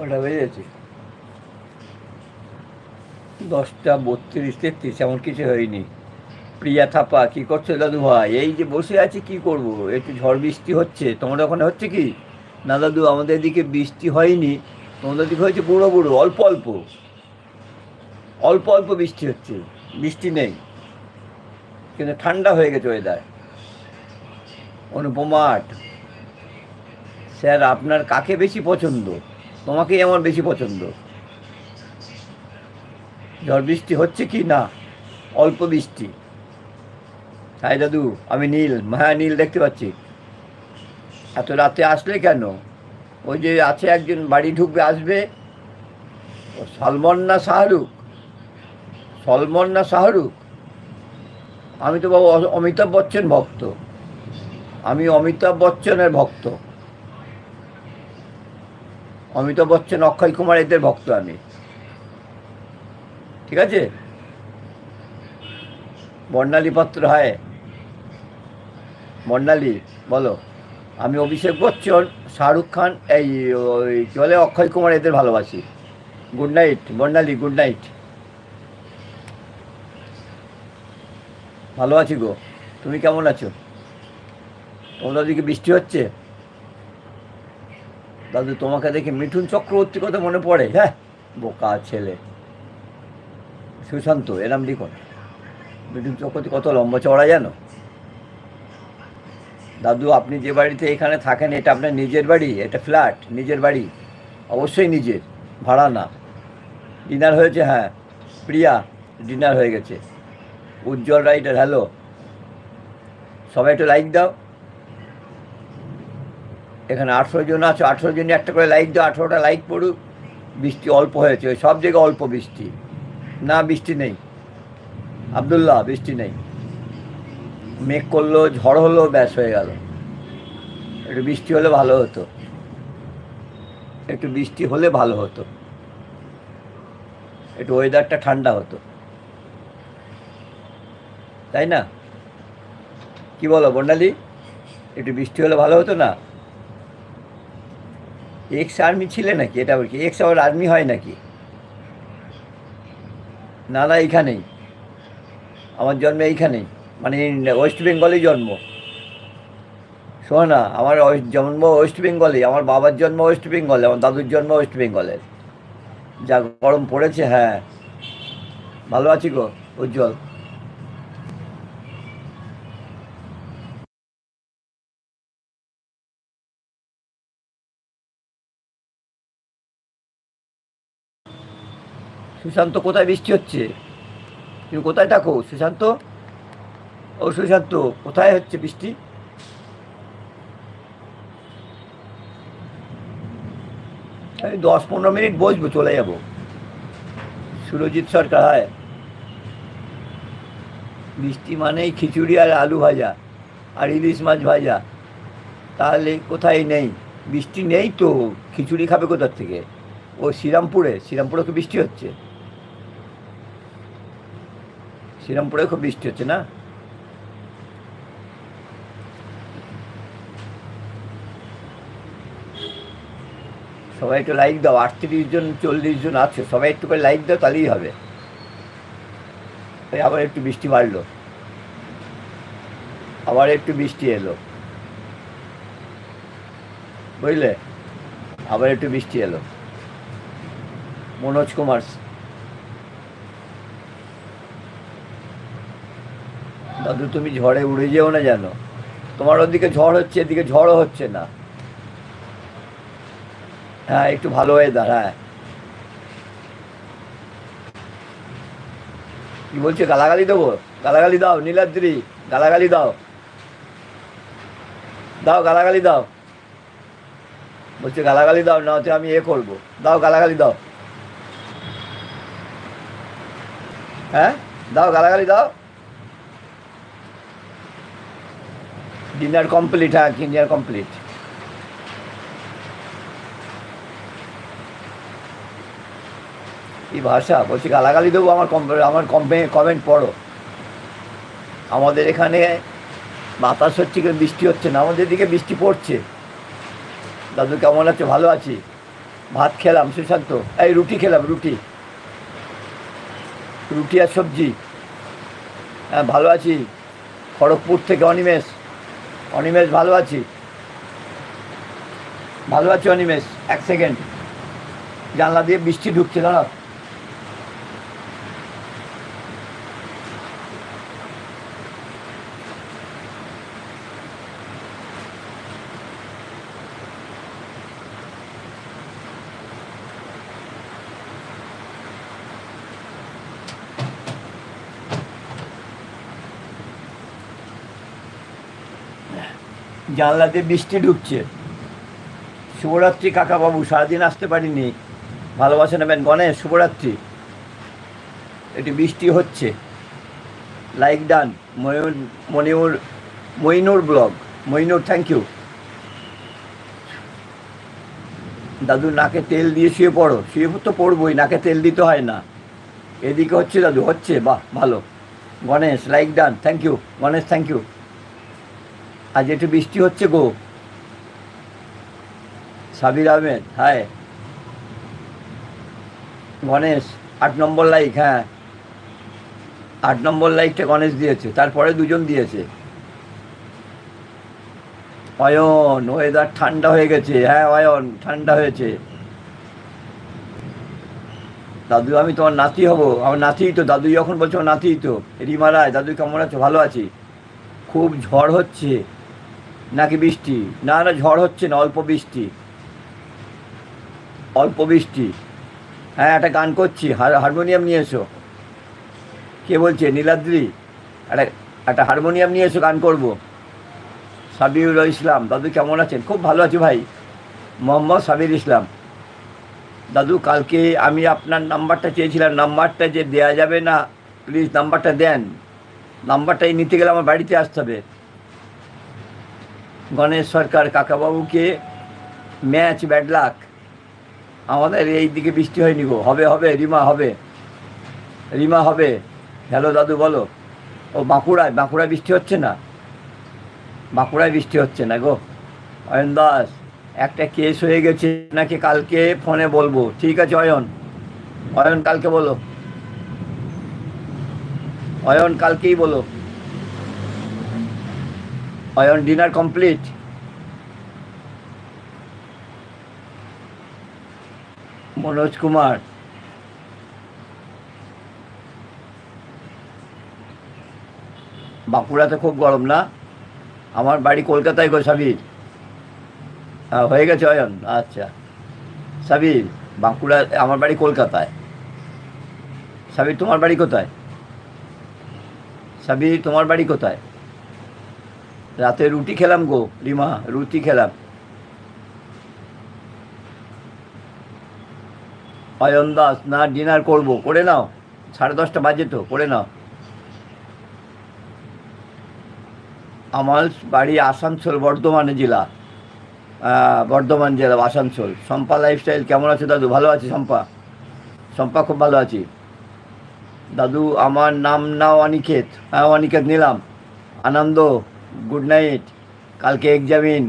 কটা বেজেছে দশটা বত্রিশ তেত্রিশ এমন কিছু হয়নি। প্রিয়া থাপা, কি করছ দাদু ভাই? এই যে বসে আছি, কি করব? একটু ঝড় বৃষ্টি হচ্ছে। তোমাদের ওখানে হচ্ছে কি? না দাদু, আমাদের দিকে বৃষ্টি হয়নি। তোমাদের দিকে হয়েছে বুড়ো বুড়ো, অল্প অল্প। অল্প অল্প বৃষ্টি হচ্ছে। বৃষ্টি নেই। কিন্তু ঠান্ডা হয়ে গেছে ওয়েদার অনুপমা আট স্যার, আপনার কাকে বেশি পছন্দ? তোমাকেই আমার বেশি পছন্দ। ঝড় বৃষ্টি হচ্ছে কি না? অল্প বৃষ্টি। হাই দাদু, আমি নীল হ্যাঁ নীল দেখতে পাচ্ছি। এত রাতে আসলে কেন? ওই যে আছে একজন, বাড়ি ঢুকবে, আসবে। ও সলমন না শাহরুখ? সলমন না শাহরুখ? আমি তো বাবু অমিতাভ বচ্চন ভক্ত। আমি অমিতাভ বচ্চনের ভক্ত। অমিতাভ বচ্চন, অক্ষয় কুমার এদের ভক্ত আমি। ঠিক আছে? বর্ণালী পাত্র হয়। বর্ণালী, বলো। আমি অভিষেক বচ্চন, শাহরুখ খান, এই, ওই, কী বলে, অক্ষয় কুমার এদের ভালোবাসি। Good night Barnali good night ভালো আছি গো। তুমি কেমন আছো? তোমাদের দিকে বৃষ্টি হচ্ছে? দাদু, তোমাকে দেখে মিঠুন চক্রবর্তী কথা মনে পড়ে? হ্যাঁ। বোকা ছেলে। সুশান্ত এরাম লিখো মিঠুন চক্রবর্তী কত লম্বা চড়া জানো? দাদু, আপনি যে বাড়িতে এখানে থাকেন, এটা আপনার নিজের বাড়ি? এটা ফ্ল্যাট, নিজের বাড়ি? অবশ্যই নিজের, ভাড়া না। ডিনার হয়েছে হ্যাঁ। প্রিয়া, ডিনার হয়ে গেছে। Ujjwal writer hello. সবাই একটু লাইক দাও। এখানে আঠেরো জন আছে, আঠেরো জনে একটা করে লাইট দাও, আঠেরোটা লাইট পড়ুক। বৃষ্টি অল্প হয়েছে সব জায়গায় অল্প বৃষ্টি। না, বৃষ্টি নেই। আবদুল্লাহ, বৃষ্টি নেই। মেঘ করল, ঝড় হলো, ব্যাস হয়ে গেল। একটু বৃষ্টি হলে ভালো হতো। একটু বৃষ্টি হলে ভালো হতো। একটু ওয়েদারটা ঠান্ডা হতো। তাই না? কি বলো বন্ডালি একটু বৃষ্টি হলে ভালো হতো না? এক্স আর্মি ছিলে নাকি? এটা আবার কি? এক্স আবার আর্মি হয় নাকি? না না, এইখানেই। আমার জন্ম এইখানেই। মানে ওয়েস্ট বেঙ্গলেই জন্ম। শোনো আমার জন্ম ওয়েস্ট বেঙ্গলে আমার বাবার জন্ম ওয়েস্ট বেঙ্গলে আমার দাদুর জন্ম ওয়েস্ট বেঙ্গলের যা গরম পড়েছে হ্যাঁ। ভালো আছি গো, উজ্জ্বল। সুশান্ত, কোথায় বৃষ্টি হচ্ছে? তুমি কোথায় থাকো? সুশান্ত? ও সুশান্ত, কোথায় হচ্ছে বৃষ্টি? আমি দশ পনেরো মিনিট বসবো, চলে যাব। সুরজিৎ সরকার হয় বৃষ্টি মানেই খিচুড়ি আর আলু ভাজা আর ইলিশ মাছ ভাজা। তাহলে কোথায় নেই? বৃষ্টি নেই তো, খিচুড়ি খাবে কোথার থেকে? ও শ্রীরামপুরে শ্রীরামপুরে খুব বৃষ্টি হচ্ছে? শ্রীরামপুরে খুব বৃষ্টি হচ্ছে, না? সবাই একটু লাইক দাও, আটত্রিশ জন, চল্লিশ জন আছে, সবাই একটু করে লাইক দাও, তাহলেই হবে। আবার একটু বৃষ্টি বাড়লো। আবার একটু বৃষ্টি এলো। বুঝলে? আবার একটু বৃষ্টি এলো। মনোজ কুমার দাদু, তুমি ঝড়ে উড়ে যেও না জানো তোমার ওদিকে ঝড় হচ্ছে, এদিকে ঝড়ও হচ্ছে না। হ্যাঁ একটু ভালো হ্যাঁ। কি বলছে? গালাগালি দেবো? গালাগালি দাও, নীলাদ্রি, গালাগালি দাও। দাও, গালাগালি দাও। বলছে, গালাগালি দাও, না হচ্ছে আমি এ করব। দাও, গালাগালি দাও। হ্যাঁ? দাও, গালাগালি দাও। ডিনার কমপ্লিট হ্যাঁ ডিনার কমপ্লিট কি ভাষা, বলছি গালাগালি দেবো আমার আমার কমে কমেন্ট পড়ো। আমাদের এখানে বাতাস হচ্ছে কিন্তু বৃষ্টি হচ্ছে না, আমাদের দিকে বৃষ্টি পড়ছে। দাদু কেমন আছে? ভালো আছি? ভাত খেলাম সুশান্ত এই রুটি খেলাম, রুটি। রুটি আর সবজি। হ্যাঁ ভালো আছি। খড়গপুর থেকে অনিমেষ। অনিমেষ ভালো আছি। ভালো আছি অনিমেষ এক সেকেন্ড জানলা দিয়ে বৃষ্টি ঢুকছে দাঁড়াও। জানলা দিয়ে বৃষ্টি ঢুকছে। শুভরাত্রি কাকাবাবু, সারাদিন আসতে পারিনি। ভালোবাসা নেবেন গণেশ, শুভরাত্রি। এটি বৃষ্টি হচ্ছে। Like done, Mayur, Moniur, Mainur blog. Mainur thank you দাদু, নাকে তেল দিয়ে শুয়ে পড়ো। শুয়ে তো পড়বোই, নাকে তেল দিতে হয় না। এদিকে হচ্ছে দাদু, হচ্ছে, বাহ, ভালো। Ganesh, like done thank you Ganesh thank you আজ একটু বৃষ্টি হচ্ছে গো। সাবির আহমেদ হাই গণেশ, আট নম্বর লাইক হ্যাঁ। আট নম্বর লাইকটা গণেশ দিয়েছে, তারপরে দুজন দিয়েছে। অয়ন ওয়েদার ঠান্ডা হয়ে গেছে হ্যাঁ অয়ন, ঠান্ডা হয়েছে। দাদু, আমি তোমার নাতি হব, আমার নাতি তো, দাদু যখন বলছো আমার নাতি তো, রিমা রায়, দাদু কেমন আছো? ভালো আছি। খুব ঝড় হচ্ছে। নাকি বৃষ্টি? না না, ঝড় হচ্ছে না, অল্প বৃষ্টি। অল্প বৃষ্টি। হ্যাঁ একটা গান করছি হারমোনিয়াম নিয়ে এসো। কে বলছে? নীলাদ্রি। একটা একটা হারমোনিয়াম নিয়ে এসো, গান করব। সাবিউল ইসলাম, দাদু কেমন আছেন? খুব ভালো আছি ভাই। মোহাম্মদ সাবির ইসলাম। দাদু, কালকে আমি আপনার নাম্বারটা চেয়েছিলাম, নাম্বারটা যে দেয়া যাবে না, প্লিজ নাম্বারটা দেন। নাম্বারটাই নিতে গেলে আমার বাড়িতে আসতে হবে। গণেশ সরকার কাকাবাবুকে ম্যাচ ব্যাডলাক আমাদের এই দিকে বৃষ্টি হয়নি গো। হবে হবে, রিমা হবে। রিমা হবে। হ্যালো দাদু, বলো। ও বাঁকুড়ায় বাঁকুড়ায় বৃষ্টি হচ্ছে না? বাঁকুড়ায় বৃষ্টি হচ্ছে না গো। অয়ন দাস, একটা কেস হয়ে গেছে নাকি কালকে ফোনে বলব। ঠিক আছে অয়ন। অয়ন কালকে বলো। অয়ন কালকেই বলো। অয়ন ডিনার কমপ্লিট মনোজ কুমার বাঁকুড়াতে খুব গরম, না? আমার বাড়ি কলকাতায় গো, সাবির। হ্যাঁ হয়ে গেছে, অয়ন। আচ্ছা। সাবির, বাঁকুড়া, আমার বাড়ি কলকাতায়। সাবির, তোমার বাড়ি কোথায়? সাবির, তোমার বাড়ি কোথায়? রাতে রুটি খেলাম গো, রিমা, রুটি খেলাম। অয়ন দাস না, ডিনার করব, করে নাও। সাড়ে দশটা বাজে তো, করে নাও। আমার বাড়ি আসানসোল, বর্ধমানে জেলা। বর্ধমান জেলা, আসানসোল। শম্পা লাইফস্টাইল কেমন আছে দাদু? ভালো আছি শম্পা? শম্পা, খুব ভালো আছি। দাদু, আমার নাম নাও অনিকেত। হ্যাঁ অনিকেত নিলাম। আনন্দ। গুড নাইট, কালকে এক্সামিন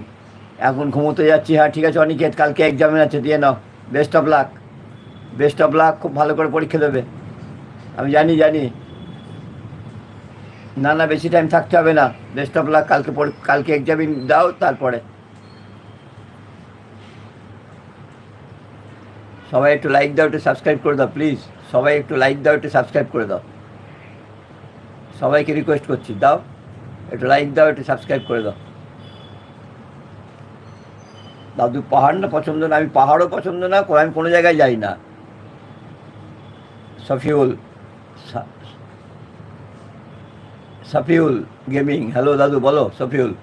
এখন ঘুমোতে যাচ্ছি হ্যাঁ ঠিক আছে, অনিকেত, কালকে এক্সামিন আছে, দিয়ে নাও। Best of luck best of luck খুব ভালো করে পরীক্ষা দেবে। আমি জানি জানি। না না, বেশি টাইম থাকতে হবে না। বেস্ট অফ লাক কালকে কালকে এক্সামিন দাও, তারপরে। সবাই একটু লাইক দাও, একটু সাবস্ক্রাইব করে দাও প্লিজ সবাই একটু লাইক দাও, একটু সাবস্ক্রাইব করে দাও। সবাইকে রিকোয়েস্ট করছি, দাও। একটু লাইক দাও, একটু সাবস্ক্রাইব করে দাও। দাদু, পাহাড় না পছন্দ না? আমি পাহাড়ও পছন্দ না আমি কোনো জায়গায় যাই না। সফিউল সফিউল গেমিং। হ্যালো দাদু, বলো, সফিউল।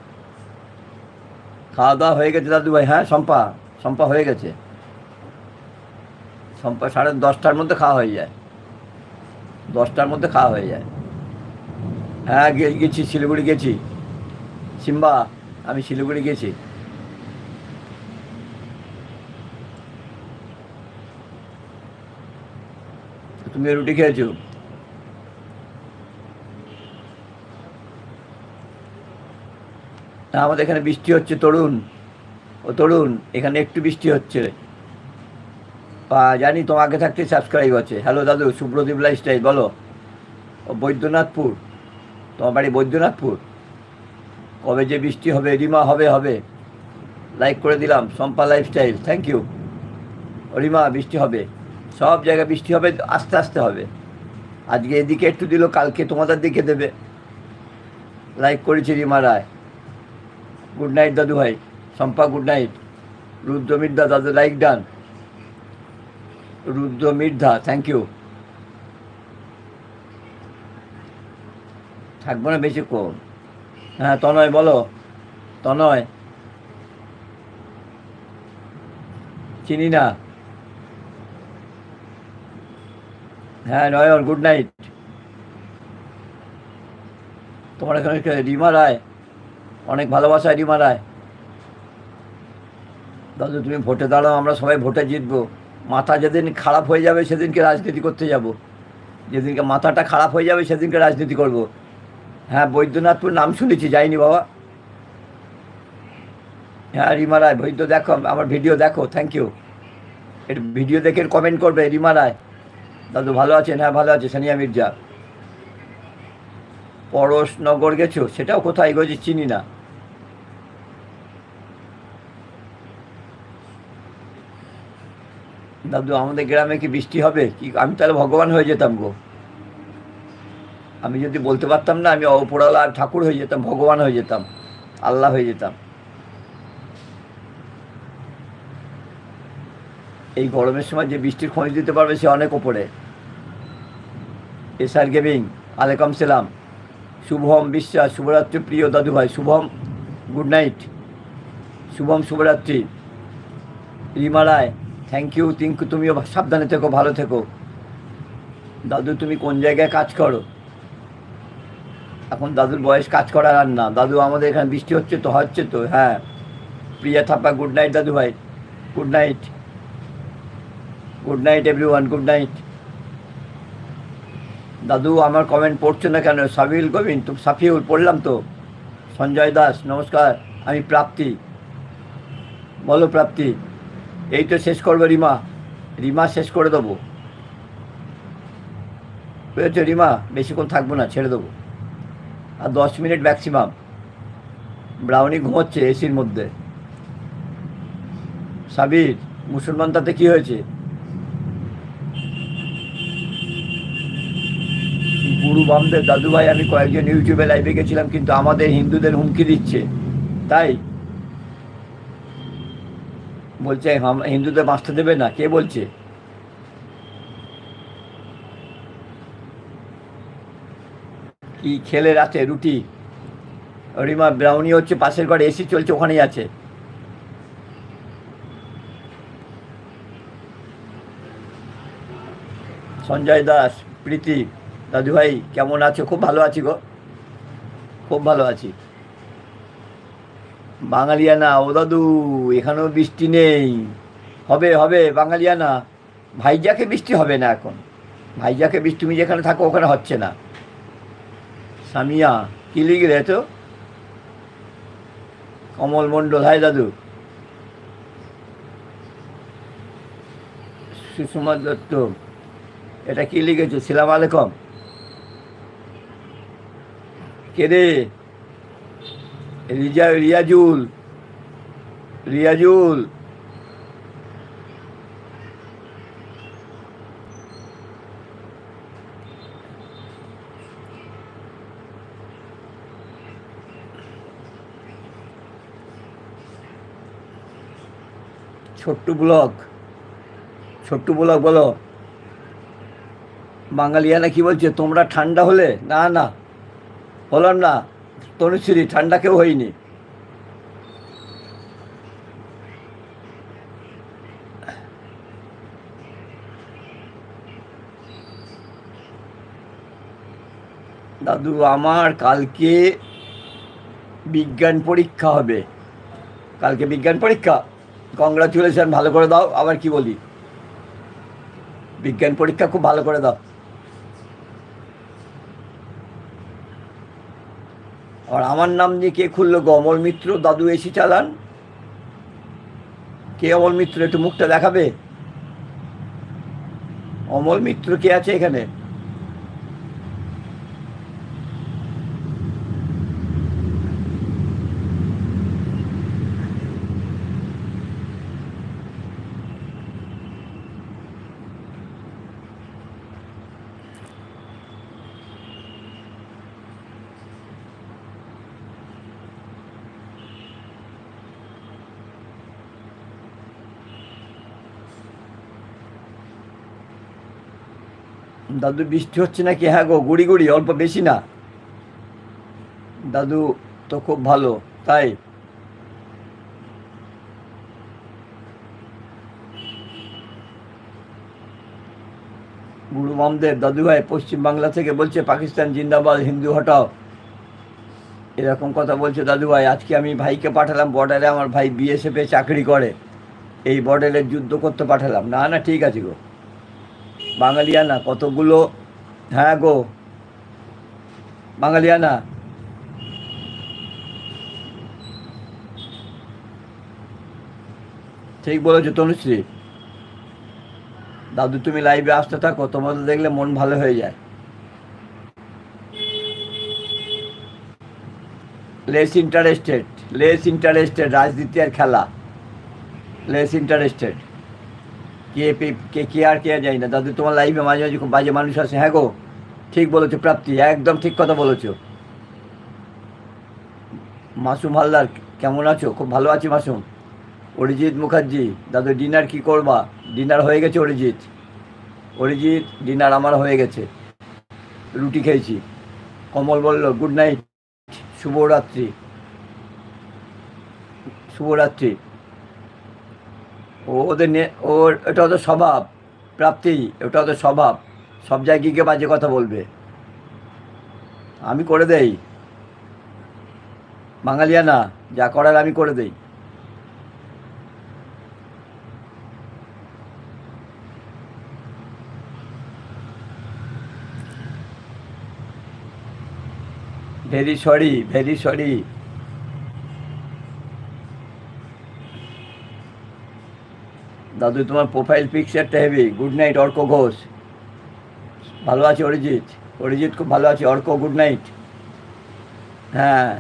খাওয়া দাওয়া হয়ে গেছে দাদু ভাই। হ্যাঁ সম্পা সম্পা হয়ে গেছে। শম্পা সাড়ে দশটার মধ্যে খাওয়া হয়ে যায়। দশটার মধ্যে খাওয়া হয়ে যায়। হ্যাঁ গেছি, শিলিগুড়ি গেছি। সিম্বা, আমি শিলিগুড়ি গেছি। তুমি রুটি খেয়েছো? আমাদের এখানে বৃষ্টি হচ্ছে, তরুণ। ও তরুণ, এখানে একটু বৃষ্টি হচ্ছে। জানি তোমাকে থাকতে সাবস্ক্রাইব আছে। হ্যালো দাদু, সুব্রদীপ লাইফস্টাইল বলো। ও বৈদ্যনাথপুর। তোমার বাড়ি বৈদ্যনাথপুর। কবে যে বৃষ্টি হবে, রিমা হবে হবে। লাইক করে দিলাম Sampa lifestyle thank you Rima, বৃষ্টি হবে। সব জায়গায় বৃষ্টি হবে, আস্তে আস্তে হবে। আজকে এদিকে একটু দিল, কালকে তোমাদের দিকে দেবে। লাইক করেছি রিমা রায়। গুড নাইট দাদু ভাই। সম্পা গুড নাইট রুদ্র মির্ধা দাদু like done Rudra Mirdha thank you থাকব না বেশিক্ষণ হ্যাঁ তনয় বলো। তনয়। চিনি না। হ্যাঁ নয়ন গুড নাইট তোমার এখানে? রিমা রায়। অনেক ভালোবাসা রিমা রায়। দাদু, তুমি ভোটে দাঁড়াও, আমরা সবাই ভোটে জিতবো। মাথা যেদিন খারাপ হয়ে যাবে, সেদিনকে রাজনীতি করতে যাব। যেদিনকে মাথাটা খারাপ হয়ে যাবে, সেদিনকে রাজনীতি করব। হ্যাঁ বৈদ্যনাথপুর নাম শুনেছি, যাইনি বাবা। হ্যাঁ রিমা রায় বৈদ্য দেখো, আমার ভিডিও দেখো থ্যাংক ইউ একটু ভিডিও দেখে কমেন্ট করবে রিমা রায় দাদু ভালো আছেন? হ্যাঁ ভালো আছে, সানিয়া মির্জা। পরশনগর গেছো? সেটাও কোথায়? গেছি চিনি না। দাদু, আমাদের গ্রামে কি বৃষ্টি হবে? কি, আমি তাহলে ভগবান হয়ে যেতাম গো। আমি যদি বলতে পারতাম না, আমি অপরালা ঠাকুর হয়ে যেতাম, ভগবান হয়ে যেতাম, আল্লাহ হয়ে যেতাম। এই গরমের সময় যে বৃষ্টির খোঁজ দিতে পারবে, সে অনেক ওপরে। এস আর গেমিং আলেকম সেলাম। শুভম বিশ্বাস, শুভরাত্রি প্রিয় দাদু ভাই শুভম, গুড নাইট। শুভম, শুভরাত্রি। Rima Roy, thank you thank you তুমিও সাবধানে থেকো, ভালো থেকো। দাদু, তুমি কোন জায়গায় কাজ করো? এখন দাদুর বয়স কাজ করার আর না। দাদু আমাদের এখানে বৃষ্টি হচ্ছে তো হচ্ছে তো হ্যাঁ। প্রিয়া থাপা গুড নাইট দাদু ভাই। Good night good night everyone good night দাদু, আমার কমেন্ট পড়ছো না কেন? সাবিল গোবিন্দ, তো সাফিউল, পড়লাম তো। সঞ্জয় দাস, নমস্কার, আমি প্রাপ্তি। বলো প্রাপ্তি। এই তো শেষ করব, রিমা। রিমা শেষ করে দেবো। বুঝেছ রিমা, বেশিক্ষণ থাকব না, ছেড়ে দেবো। আর দশ মিনিট ম্যাক্সিমাম ব্রাউনি ঘুমোচ্ছে এসির মধ্যে। সাবির, মুসলমান তাতে কি হয়েছে? গুরু বামদেব দাদু ভাই আমি কয়েকজন ইউটিউবে লাইভে গেছিলাম, কিন্তু আমাদের হিন্দুদের হুমকি দিচ্ছে। তাই? বলছে হিন্দুদের বাঁচতে দেবে না। কে বলছে? কি খেলে রাতে রুটি। রিমা ব্রাউনি হচ্ছে, পাশের ঘরে এসি চলছে, ওখানেই আছে। সঞ্জয় দাস, প্রীতি দাদু ভাই কেমন আছো? খুব ভালো আছি গো। খুব ভালো আছি। বাঙালিয়ানা, ও দাদু, এখানেও বৃষ্টি নেই। হবে হবে, বাঙালিয়ানা। ভাইজাকে বৃষ্টি হবে না এখন। ভাইজাকে বৃষ্টি তুমি যেখানে থাকো, ওখানে হচ্ছে না। সামিয়া, কি লিখলে তো কমল মণ্ডল হাই দাদু। সুষমা দত্ত, এটা কি লিখেছো? সালাম আলাইকুম। কে রে? রিজা, রিয়াজুল। রিয়াজুল। ছোট্ট ব্লক ছোট্ট ব্লক বলো। বাঙালিয়ানা কি বলছে, তোমরা ঠান্ডা হলে? না না। হলাম না। তনুশ্রী, ঠান্ডা কেউ হয়নি। দাদু, আমার কালকে বিজ্ঞান পরীক্ষা হবে। কালকে বিজ্ঞান পরীক্ষা? কংগ্রাচুলেশন ভালো করে দাও। আবার কি বলি? বিজ্ঞান পরীক্ষা খুব ভালো করে দাও। আর আমার নাম নিয়ে কে খুললো? গো অমল মিত্র, দাদু এসি চালান। কে অমল মিত্র, একটু মুখটা দেখাবে? অমল মিত্র কে আছে এখানে? দাদু বৃষ্টি হচ্ছে নাকি? হ্যাঁ গো, গুড়ি গুড়ি, অল্প বেশি না। দাদু তো খুব ভালো, তাই? গুরু মামদের দাদু ভাই পশ্চিম বাংলা থেকে বলছে, পাকিস্তান জিন্দাবাদ, হিন্দু হটাও। এরকম কথা বলছে দাদু ভাই। আজকে আমি ভাইকে পাঠালাম, বর্ডারে আমার ভাই বিএসএফে চাকরি করে। এই বর্ডারে যুদ্ধ করতে পাঠালাম। না না, ঠিক আছে গো। বাঙালিয়ানা, কতগুলো? হ্যাঁ গো। বাঙালিয়ানা। ঠিক বলেছ তনুশ্রী। দাদু, তুমি লাইভে আসতে থাকো, তোমাদের দেখলে মন ভালো হয়ে যায়। লেস ইন্টারেস্টেড লেস ইন্টারেস্টেড রাজনীতি আর খেলা। লেস ইন্টারেস্টেড কে কে কে আর কে যায় না। দাদু, তোমার লাইফে মাঝে মাঝে খুব বাজে মানুষ আছে হ্যাঁ গো, ঠিক বলেছ, প্রাপ্তি। একদম ঠিক কথা বলেছ। মাসুম হালদার, কেমন আছো? খুব ভালো আছি মাসুম। অরিজিৎ মুখার্জি, দাদু ডিনার কি করবা? ডিনার হয়ে গেছে অরিজিৎ। অরিজিৎ ডিনার আমার হয়ে গেছে। রুটি খেয়েছি। কমল বলল গুড নাইট শুভরাত্রি। শুভরাত্রি। ও ওদের নে ওর এটা ওদের স্বভাব, প্রাপ্তি ওটা ওদের স্বভাব। সব জায়গায় গিয়ে বাজে কথা বলবে। আমি করে দেই। বাঙালিয়ানা যা করার আমি করে দেই। Very sorry very sorry. দাদু, তোমার প্রোফাইল পিকচারটা heavy good night Arko Ghosh. ভালো আছে, অরিজিৎ? অরিজিৎ খুব ভালো আছে, অর্ক গুড নাইট হ্যাঁ।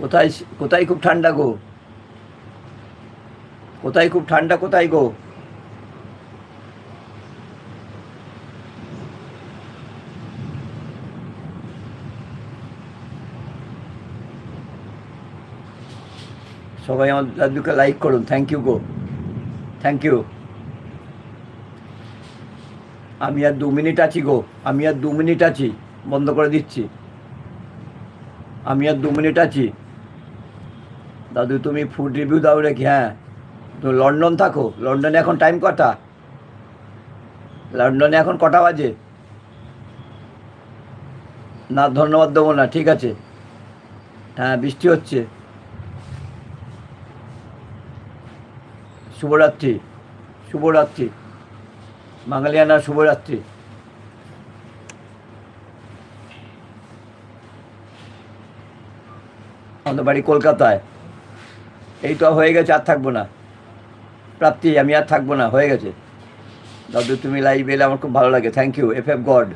কোথায় কোথায় খুব ঠান্ডা গো? কোথায় খুব ঠান্ডা কোথায় গো? সবাই আমার দাদুকে লাইক করুন। থ্যাংক ইউ গো। থ্যাংক ইউ আমি আর দু মিনিট আছি গো। আমি আর দু মিনিট আছি। বন্ধ করে দিচ্ছি। আমি আর দু মিনিট আছি। দাদু, তুমি ফুড রিভিউ দাও রেখে হ্যাঁ। তো লন্ডন থাকো। লন্ডনে এখন টাইম কটা? লন্ডনে এখন কটা বাজে? না, ধন্যবাদ দেবো না। ঠিক আছে। হ্যাঁ বৃষ্টি হচ্ছে। শুভরাত্রি শুভরাত্রি বাঙালিয়ানা শুভরাত্রি। আমাদের বাড়ি কলকাতায়। এই তো হয়ে গেছে, আর থাকব না। প্রাপ্তি, আমি আর থাকব না, হয়ে গেছে। দাদু, তুমি লাইভ এলে আমার খুব ভালো লাগে। Thank you F F god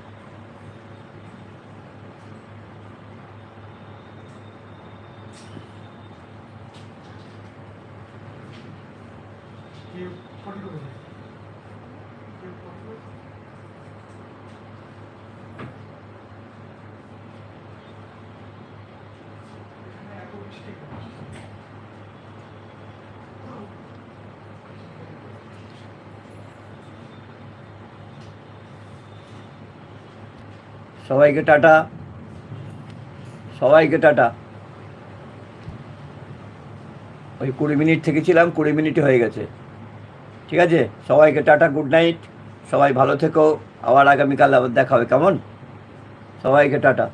সবাইকে টাটা। সবাইকে টাটা। ওই কুড়ি মিনিট থেকে ছিলাম কুড়ি মিনিটই হয়ে গেছে। ঠিক আছে? সবাইকে টাটা, গুড নাইট। সবাই ভালো থেকো। আবার আগামীকাল আবার দেখা হবে। কেমন? সবাইকে টাটা।